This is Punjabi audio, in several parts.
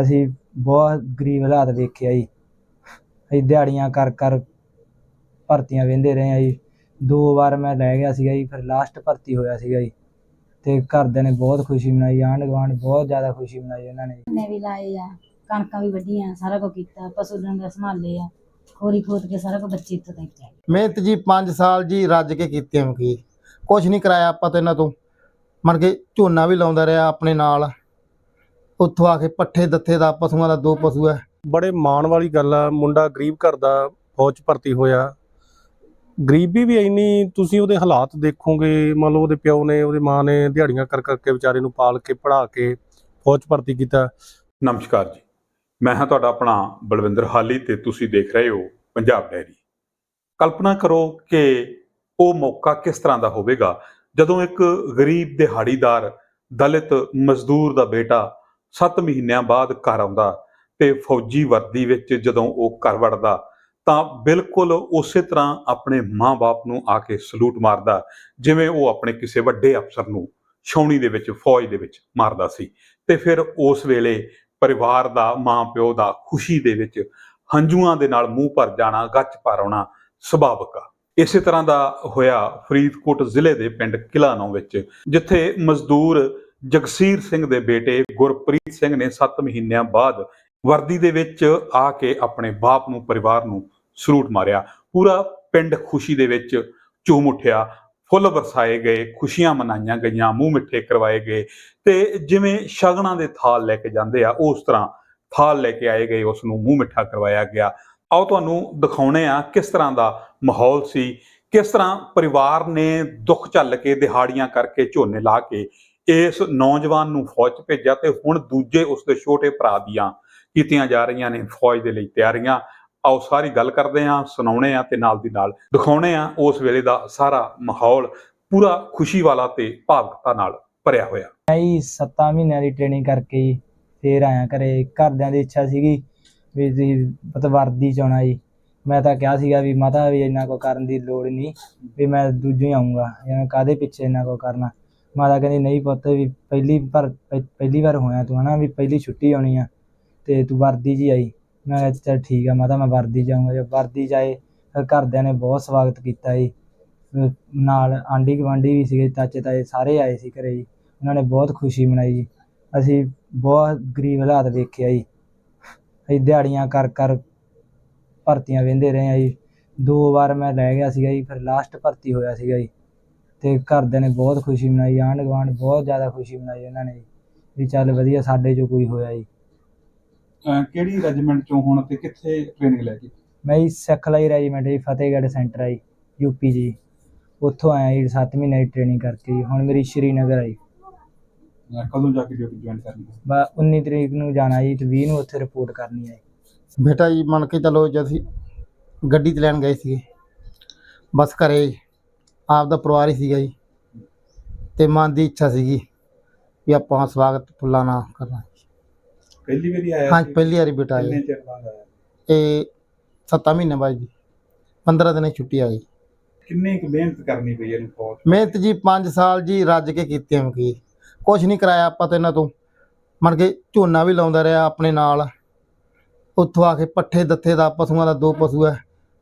ਅਸੀਂ ਬਹੁਤ ਗਰੀਬ ਹਾਲਾਤ ਵੇਖਿਆ ਜੀ। ਅਸੀਂ ਦਿਹਾੜੀਆਂ ਕਰ ਕਰ ਭਰਤੀਆਂ ਵੇਂਦੇ ਰਹੇ ਆ ਜੀ। ਦੋ ਵਾਰ ਮੈਂ ਲੈ ਗਿਆ ਸੀਗਾ ਜੀ ਫਿਰ ਲਾਸਟ ਭਰਤੀ ਹੋਇਆ ਸੀਗਾ ਜੀ। ਤੇ ਘਰਦਿਆਂ ਨੇ ਬਹੁਤ ਖੁਸ਼ੀ ਮਨਾਈ ਆਂਢ ਗੁਆਂਢ ਬਹੁਤ ਜ਼ਿਆਦਾ ਖੁਸ਼ੀ ਮਨਾਈ ਉਹਨਾਂ ਨੇ। ਨੇ ਵੀ ਲਾਏ ਆ ਕਣਕਾਂ ਵੀ ਵੱਢੀਆਂ ਸਾਰਾ ਕੁਝ ਕੀਤਾ ਪਸ਼ੂ ਡੰਗਰ ਸੰਭਾਲੇ ਆ ਖੋਰੀ ਖੋਦ ਕੇ ਸਾਰਾ ਕੁਝ ਬੱਚੇ ਇੱਥੋਂ ਤੱਕ ਚਾਹੀਏ ਮਿਹਨਤ ਜੀ 5 ਸਾਲ ਜੀ ਰੱਜ ਕੇ ਕੀਤੀ ਮਕੀ ਕੁਛ ਨਹੀਂ ਕਰਾਇਆ ਆਪਾਂ ਤੇ ਇਹਨਾਂ ਤੋਂ। ਮਨ ਕੇ ਝੋਨਾ ਵੀ ਲਾਉਂਦਾ ਰਿਹਾ ਆਪਣੇ ਨਾਲ। ਉੱਥੋਂ ਆ ਕੇ ਪੱਠੇ ਦੱਥੇ ਦਾ ਪਸ਼ੂਆਂ ਦਾ ਦੋ ਪਸ਼ੂ ਹੈ ਬੜੇ ਮਾਣ ਵਾਲੀ ਗੱਲ ਆ ਮੁੰਡਾ ਗਰੀਬ ਘਰ ਦਾ ਫੌਜ 'ਚ ਭਰਤੀ ਹੋਇਆ। ਗਰੀਬੀ ਵੀ ਇੰਨੀ ਤੁਸੀਂ ਉਹਦੇ ਹਾਲਾਤ ਦੇਖੋਗੇ ਮੰਨ ਲਓ ਉਹਦੇ ਪਿਓ ਨੇ ਉਹਦੀ ਮਾਂ ਨੇ ਦਿਹਾੜੀਆਂ ਕਰ ਕਰਕੇ ਵਿਚਾਰੇ ਨੂੰ ਪਾਲ ਕੇ ਪੜ੍ਹਾ ਕੇ ਫੌਜ 'ਚ ਭਰਤੀ ਕੀਤਾ। ਨਮਸਕਾਰ ਜੀ। ਮੈਂ ਹਾਂ ਤੁਹਾਡਾ ਆਪਣਾ ਬਲਵਿੰਦਰ ਹਾਲੀ ਤੇ ਤੁਸੀਂ ਦੇਖ ਰਹੇ ਹੋ ਪੰਜਾਬ ਡੈਰੀ। ਕਲਪਨਾ ਕਰੋ ਕਿ ਉਹ ਮੌਕਾ ਕਿਸ ਤਰ੍ਹਾਂ ਦਾ ਹੋਵੇਗਾ। ਜਦੋਂ ਇੱਕ ਗਰੀਬ ਦਿਹਾੜੀਦਾਰ ਦਲਿਤ ਮਜ਼ਦੂਰ ਦਾ ਬੇਟਾ 7 ਮਹੀਨਿਆਂ ਬਾਅਦ ਘਰ ਆਉਂਦਾ ਤੇ ਫੌਜੀ ਵਰਦੀ ਵਿੱਚ ਜਦੋਂ ਉਹ ਘਰ ਵੜਦਾ, ਤਾਂ ਬਿਲਕੁਲ ਉਸੇ ਤਰ੍ਹਾਂ ਆਪਣੇ ਮਾਂ-ਬਾਪ ਨੂੰ ਆ ਕੇ ਸਲੂਟ ਮਾਰਦਾ, ਜਿਵੇਂ ਉਹ ਆਪਣੇ ਕਿਸੇ ਵੱਡੇ ਅਫਸਰ ਨੂੰ ਛਾਉਣੀ ਦੇ ਵਿੱਚ, ਫੌਜ ਦੇ ਵਿੱਚ ਮਾਰਦਾ ਸੀ। ਤੇ ਫਿਰ ਉਸ ਵੇਲੇ ਪਰਿਵਾਰ ਦਾ ਮਾਂ ਪਿਓ ਦਾ ਖੁਸ਼ੀ ਦੇ ਵਿੱਚ ਹੰਝੂਆਂ ਦੇ ਨਾਲ ਮੂੰਹ ਭਰ ਜਾਣਾ, ਗੱਚ ਭਰ ਆਉਣਾ ਸੁਭਾਵਿਕ ਆ। ਇਸੇ ਤਰ੍ਹਾਂ ਦਾ ਹੋਇਆ ਫਰੀਦਕੋਟ ਜ਼ਿਲ੍ਹੇ ਦੇ ਪਿੰਡ ਕਿਲਾਨੌ ਵਿੱਚ, ਜਿੱਥੇ ਮਜ਼ਦੂਰ ਜਗਸੀਰ ਸਿੰਘ ਦੇ ਬੇਟੇ ਗੁਰਪ੍ਰੀਤ ਸਿੰਘ ਨੇ 7 ਮਹੀਨਿਆਂ ਬਾਅਦ ਵਰਦੀ ਦੇ ਵਿੱਚ ਆ ਕੇ ਆਪਣੇ ਬਾਪ ਨੂੰ, ਪਰਿਵਾਰ ਨੂੰ ਸਲੂਟ ਮਾਰਿਆ। ਪੂਰਾ ਪਿੰਡ ਖੁਸ਼ੀ ਦੇ ਵਿੱਚ ਝੂਮ ਉੱਠਿਆ। ਫੁੱਲ ਵਰਸਾਏ ਗਏ, ਖੁਸ਼ੀਆਂ ਮਨਾਈਆਂ ਗਈਆਂ, ਮੂੰਹ ਮਿੱਠੇ ਕਰਵਾਏ ਗਏ ਤੇ ਜਿਵੇਂ ਸ਼ਗਨਾਂ ਦੇ ਥਾਲ ਲੈ ਕੇ ਜਾਂਦੇ ਆ, ਉਸ ਤਰ੍ਹਾਂ ਥਾਲ ਲੈ ਕੇ ਆਏ ਗਏ, ਉਸ ਨੂੰ ਮੂੰਹ ਮਿੱਠਾ ਕਰਵਾਇਆ ਗਿਆ। ਆਓ ਤੁਹਾਨੂੰ ਦਿਖਾਉਣੇ ਆ ਕਿਸ ਤਰ੍ਹਾਂ ਦਾ ਮਾਹੌਲ ਸੀ, ਕਿਸ ਤਰ੍ਹਾਂ ਪਰਿਵਾਰ ਨੇ ਦੁੱਖ ਝੱਲ ਕੇ, ਦਿਹਾੜੀਆਂ ਕਰਕੇ, ਝੋਨੇ ਲਾ ਕੇ ਇਸ ਨੌਜਵਾਨ ਨੂੰ ਫੌਜ 'ਚ ਭੇਜਿਆ ਤੇ ਹੁਣ ਦੂਜੇ ਉਸ ਦੇ ਛੋਟੇ ਭਰਾ ਦੀਆਂ ਕੀਤੀਆਂ ਜਾ ਰਹੀਆਂ ਨੇ ਫੌਜ ਦੇ ਲਈ ਤਿਆਰੀਆਂ। ਆਓ ਸਾਰੀ ਗੱਲ ਕਰਦੇ ਆ ਸੁਣਾਉਣੇ ਆ ਤੇ ਨਾਲ ਦੀ ਨਾਲ ਦਿਖਾਉਣੇ ਆ ਉਸ ਵੇਲੇ ਦਾ ਸਾਰਾ ਮਾਹੌਲ ਪੂਰਾ ਖੁਸ਼ੀ ਵਾਲਾ ਤੇ ਭਾਵੁਕਤਾ ਨਾਲ ਭਰਿਆ ਹੋਇਆ। ਮੈਂ ਜੀ 7 ਮਹੀਨਿਆਂ ਦੀ ਟ੍ਰੇਨਿੰਗ ਕਰਕੇ ਜੀ ਫੇਰ ਆਇਆ ਘਰੇ, ਘਰਦਿਆਂ ਦੀ ਇੱਛਾ ਸੀਗੀ ਵੀ ਤੁਸੀਂ ਮਤਲਬ ਵਰਦੀ ਚ ਆਉਣਾ ਜੀ। ਮੈਂ ਤਾਂ ਕਿਹਾ ਸੀਗਾ ਵੀ ਮਾਤਾ ਵੀ ਇੰਨਾ ਕੋ ਕਰਨ ਦੀ ਲੋੜ ਨਹੀਂ, ਵੀ ਮੈਂ ਦੂਜੇ ਹੀ ਆਉਂਗਾ ਐਵੇਂ ਕਾਦੇ ਪਿੱਛੇ ਇੰਨਾ ਕੋ ਕਰਨਾ। ਮਾਤਾ ਕਹਿੰਦੀ, ਨਹੀਂ ਪੁੱਤ, ਵੀ ਪਹਿਲੀ ਪਰ ਪਹਿ- ਪਹਿਲੀ ਵਾਰ ਹੋਇਆ ਤੂੰ ਹਨਾ, ਵੀ ਪਹਿਲੀ ਛੁੱਟੀ ਆਉਣੀ ਆ ਤੇ ਤੂੰ ਵਰਦੀ ਜੀ ਆਈ। ਮੈਂ ਕਿਹਾ, ਚੱਲ ਠੀਕ ਆ ਮਾਤਾ, ਮੈਂ ਵਰਦੀ ਜਾਊਂਗਾ। ਆਊਂਗਾ ਜੇ ਵਰਦੀ 'ਚ ਆਏ ਫਿਰ ਘਰਦਿਆਂ ਨੇ ਬਹੁਤ ਸਵਾਗਤ ਕੀਤਾ ਜੀ। ਅਹ ਨਾਲ ਆਂਢੀ ਗੁਆਂਢੀ ਵੀ ਸੀਗੇ, ਚਾਚੇ ਤਾਏ ਸਾਰੇ ਆਏ ਸੀ ਘਰੇ ਜੀ। ਉਹਨਾਂ ਨੇ ਬਹੁਤ ਖੁਸ਼ੀ ਮਨਾਈ ਜੀ। ਅਸੀਂ ਬਹੁਤ ਗਰੀਬ ਹਾਲਾਤ ਵੇਖਿਆ ਜੀ। ਅਸੀਂ ਦਿਹਾੜੀਆਂ ਕਰ ਕਰ ਭਰਤੀਆਂ ਵੇਂਦੇ ਰਹੇ ਆ ਜੀ। ਦੋ ਵਾਰ ਮੈਂ ਲੈ ਗਿਆ ਸੀਗਾ ਜੀ, ਫਿਰ ਲਾਸਟ ਭਰਤੀ ਹੋਇਆ ਸੀਗਾ ਜੀ। ਤੇ ਘਰਦਿਆਂ ਨੇ ਬਹੁਤ ਖੁਸ਼ੀ ਮਨਾਈ ਆਂਢ ਗੁਆਂਢ ਬਹੁਤ ਜ਼ਿਆਦਾ ਖੁਸ਼ੀ ਮਨਾਈ ਉਹਨਾਂ ਨੇ ਜੀ ਵੀ ਚੱਲ ਵਧੀਆ ਸਾਡੇ ਚੋਂ ਕੋਈ ਹੋਇਆ ਜੀ। ਅਹ ਕਿਹੜੀ ਰੈਜੀਮੈਂਟ ਚੋਂ ਹੁਣ ਤੇ ਕਿੱਥੇ ਟ੍ਰੇਨਿੰਗ ਲੈ ਕੇ? ਮੈਂ ਜੀ ਸਿੱਖਲਾਈ ਰੈਜੀਮੈਂਟ ਜੀ ਫਤਿਹਗੜ੍ਹ ਸੈਂਟਰ ਆਈ ਯੂਪੀ ਜੀ। ਉੱਥੋਂ ਆਇਆ ਜੀ 7 ਮਹੀਨੇ ਦੀ ਟ੍ਰੇਨਿੰਗ ਕਰਕੇ ਜੀ ਹੁਣ ਮੇਰੀ ਸ਼੍ਰੀਨਗਰ ਆਈ ਅਹ ਕਦੋਂ ਜਾ ਕੇ ਡਿਊਟੀ ਜੁਆਇਨ ਕਰਨੀ ਹੈ? ਬਾ 19 ਤਰੀਕ ਨੂੰ ਜਾਣਾ ਜੀ ਤੇ 20 ਨੂੰ ਉੱਥੇ ਰਿਪੋਰਟ ਕਰਨੀ ਹੈ ਬੇਟਾ ਜੀ ਮੰਨ ਕੇ ਚੱਲੋ ਜਦ ਅਸੀਂ ਗੱਡੀ ਤੇ ਲੈਣ ਗਏ ਸੀਗੇ। ਬਸ ਘਰੇ ਆਪ ਦਾ ਪਰਿਵਾਰ ਹੀ ਸੀਗਾ ਜੀ। ਤੇ ਮਨ ਦੀ ਇੱਛਾ ਸੀਗੀ ਵੀ ਆਪਾਂ ਸਵਾਗਤ ਫੁੱਲਾਂ ਨਾਲ ਕਰਨਾ ਪਹਿਲੀ ਵਾਰੀ ਆਇਆ ਹਾਂ? ਪਹਿਲੀ ਵਾਰੀ ਬੇਟਾ ਕਿੰਨੇ ਆਇਆ ਚਿਰ ਬਾਅਦ ਆਇਆ? ਇਹ 7 ਮਹੀਨੇ ਬਾਅਦ ਜੀ। 15 ਦਿਨਾਂ ਛੁੱਟੀ ਆ ਗਈ। ਕਿੰਨੀ ਕੁ ਮਿਹਨਤ ਕਰਨੀ ਪਈ ਇਹਨੂੰ ਮਿਹਨਤ ਜੀ 5 ਸਾਲ ਜੀ ਰੱਜ ਕੇ ਕੀਤੀ ਮਕੀ। ਕੁਛ ਨਹੀਂ ਕਰਾਇਆ ਆਪਾਂ ਤੇ ਇਹਨਾਂ ਤੋਂ। ਮਨ ਕੇ ਝੋਨਾ ਵੀ ਲਾਉਂਦਾ ਰਿਹਾ ਆਪਣੇ ਨਾਲ। ਉੱਥੋਂ ਆ ਕੇ ਪੱਠੇ ਦੱਥੇ ਦਾ ਪਸ਼ੂਆਂ ਦਾ ਦੋ ਪਸ਼ੂ ਹੈ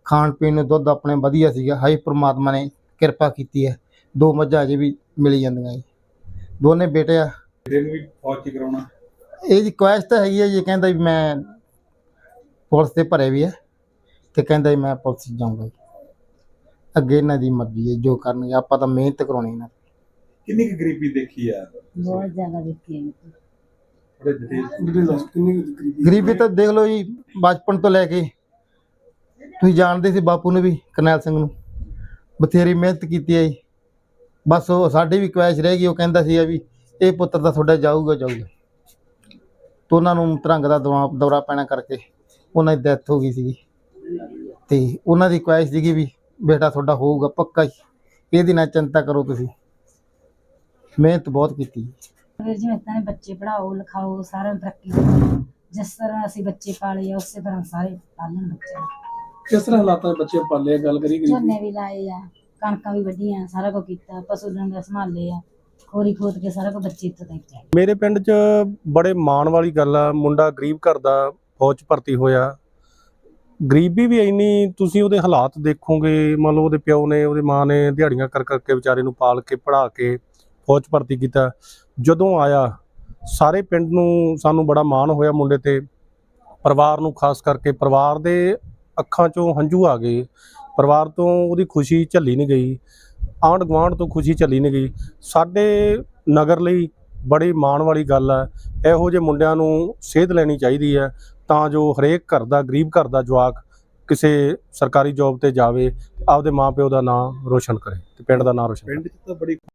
ਖਾਣ ਪੀਣ ਨੂੰ ਦੁੱਧ ਆਪਣੇ ਵਧੀਆ ਸੀਗਾ। ਹਾਈ ਪ੍ਰਮਾਤਮਾ ਨੇ ਕਿਰਪਾ ਕੀਤੀ ਹੈ। ਦੋ ਮੱਝਾਂ ਅਜੇ ਵੀ ਮਿਲੀ ਜਾਂਦੀਆਂ ਜੀ। ਦੋਨੇ ਬੇਟੇ ਆ। ਇਹਨੂੰ ਵੀ ਫੌਜ ਚ ਕਰਾਉਣਾ। ਇਹ ਜੀ ਹੈਗੀ ਹੈ ਜੀ ਕਹਿੰਦਾ ਵੀ ਮੈਂ ਪੁਲਿਸ ਤੇ ਭਰੇ ਵੀ ਹੈ ਤੇ ਕਹਿੰਦਾ ਵੀ ਮੈਂ ਪੁਲਿਸ ਜਾਊਂਗਾ ਜੀ। ਅੱਗੇ ਇਹਨਾਂ ਦੀ ਮਰਜ਼ੀ ਹੈ ਜੋ ਕਰਨਗੇ ਆਪਾਂ ਤਾਂ ਮਿਹਨਤ ਕਰਾਉਣੀ ਇਹਨਾਂ ਕਿੰਨੀ ਕੁ ਗਰੀਬੀ ਦੇਖੀ ਆ? ਬਹੁਤ ਜ਼ਿਆਦਾ ਦੇਖੀ ਹੈ ਥੋੜੇ ਡਿਟੇਲ ਗਰੀਬੀ ਤਾਂ ਦੇਖ ਲਓ ਜੀ ਬਚਪਨ ਤੋਂ ਲੈ ਕੇ। ਤੁਸੀਂ ਜਾਣਦੇ ਸੀ ਬਾਪੂ ਨੂੰ ਵੀ ਕਰਨੈਲ ਸਿੰਘ ਨੂੰ। ਬਥੇਰੀ ਮਿਹਨਤ ਕੀਤੀ ਹੈ ਜੀ। ਬਸ ਉਹ ਸਾਡੀ ਵੀ ਕੁਐਸ਼ ਰਹਿ ਗਈ, ਉਹ ਕਹਿੰਦਾ ਸੀ ਵੀ ਇਹ ਪੁੱਤਰ ਤਾਂ ਤੁਹਾਡਾ ਜਾਊਗਾ ਜਾਊਗਾ। ਤੋਂ ਉਹਨਾਂ ਨੂੰ ਤਰੰਗ ਦਾ ਦੌਰਾ ਪੈਣਾ ਕਰਕੇ ਉਹਨਾਂ ਦੀ ਡੈਥ ਹੋ ਗਈ ਸੀਗੀ। ਤੇ ਉਹਨਾਂ ਦੀ ਕੁਐਸ਼ ਸੀਗੀ ਵੀ ਬੇਟਾ ਤੁਹਾਡਾ ਹੋਊਗਾ ਪੱਕਾ ਹੀ। ਇਹਦੀ ਨਾ ਚਿੰਤਾ ਕਰੋ ਤੁਸੀਂ। ਮਿਹਨਤ ਬਹੁਤ ਕੀਤੀ ਫਿਰ ਜਿਵੇਂ ਤਾਂ ਬੱਚੇ ਪੜਾਓ ਲਿਖਾਓ, ਸਾਰਿਆਂ ਨੂੰ ਤਰੱਕੀ ਜਿਸ ਤਰ੍ਹਾਂ ਅਸੀਂ ਬੱਚੇ ਪਾਲੇ ਆ, ਉਸੇ ਤਰ੍ਹਾਂ ਸਾਰੇ ਪਾਲਣ ਬੱਚੇ। ਕਿਸ ਤਰ੍ਹਾਂ ਹਾਲਾਤਾਂ ਵਿੱਚ ਬੱਚੇ ਪਾਲੇ ਆ? ਗੱਲ ਕਰੀ ਗਰੀਬੀ। ਝੋਨੇ ਵੀ ਲਾਏ ਆ ਕਣਕਾਂ ਵੀ ਵੱਢੀਆਂ ਸਾਰਾ ਕੁਝ ਕੀਤਾ ਪਸ਼ੂ ਡੰਗਰ ਸੰਭਾਲੇ ਆ ਖੋਰੀ ਖੋਦ ਕੇ ਸਾਰਾ ਕੁਝ ਬੱਚੇ ਇੱਥੋਂ ਤੱਕ ਪਹੁੰਚਾਏ ਮੇਰੇ ਪਿੰਡ 'ਚ ਬੜੇ ਮਾਣ ਵਾਲੀ ਗੱਲ ਆ ਮੁੰਡਾ ਗਰੀਬ ਘਰ ਦਾ ਫੌਜ 'ਚ ਭਰਤੀ ਹੋਇਆ। ਗਰੀਬੀ ਵੀ ਇੰਨੀ ਤੁਸੀਂ ਉਹਦੇ ਹਾਲਾਤ ਦੇਖੋਗੇ ਮੰਨ ਲਓ ਉਹਦੇ ਪਿਓ ਨੇ ਉਹਦੇ ਮਾਂ ਨੇ ਦਿਹਾੜੀਆਂ ਕਰ ਕਰਕੇ ਵਿਚਾਰੇ ਨੂੰ ਪਾਲ ਕੇ ਪੜ੍ਹਾ ਕੇ ਫੌਜ 'ਚ ਭਰਤੀ ਕੀਤਾ। ਜਦੋਂ ਆਇਆ ਸਾਰੇ ਪਿੰਡ ਨੂੰ ਸਾਨੂੰ ਬੜਾ ਮਾਣ ਹੋਇਆ ਮੁੰਡੇ ਤੇ। ਪਰਿਵਾਰ ਨੂੰ ਖਾਸ ਕਰਕੇ ਪਰਿਵਾਰ ਦੇ ਅੱਖਾਂ 'ਚੋਂ ਹੰਝੂ ਆ ਗਏ। ਪਰਿਵਾਰ ਤੋਂ ਉਹਦੀ ਖੁਸ਼ੀ ਝੱਲੀ ਨਹੀਂ ਗਈ। ਆਂਢ ਗੁਆਂਢ ਤੋਂ ਖੁਸ਼ੀ ਝੱਲੀ ਨਹੀਂ ਗਈ। ਸਾਡੇ ਨਗਰ ਲਈ ਬੜੀ ਮਾਣ ਵਾਲੀ ਗੱਲ ਹੈ ਇਹੋ ਜਿਹੇ ਮੁੰਡਿਆਂ ਨੂੰ ਸੇਧ ਲੈਣੀ ਚਾਹੀਦੀ ਹੈ ਤਾਂ ਜੋ ਹਰੇਕ ਘਰ ਦਾ, ਗਰੀਬ ਘਰ ਦਾ ਜਵਾਕ ਕਿਸੇ ਸਰਕਾਰੀ ਜੌਬ ਤੇ ਜਾਵੇ ਤੇ ਆਪਦੇ ਮਾਪਿਓ ਦਾ ਨਾਮ ਰੋਸ਼ਨ ਕਰੇ ਤੇ ਪਿੰਡ ਦਾ ਨਾਮ ਰੋਸ਼ਨ ਪਿੰਡ 'ਚ ਤਾਂ ਬੜੀ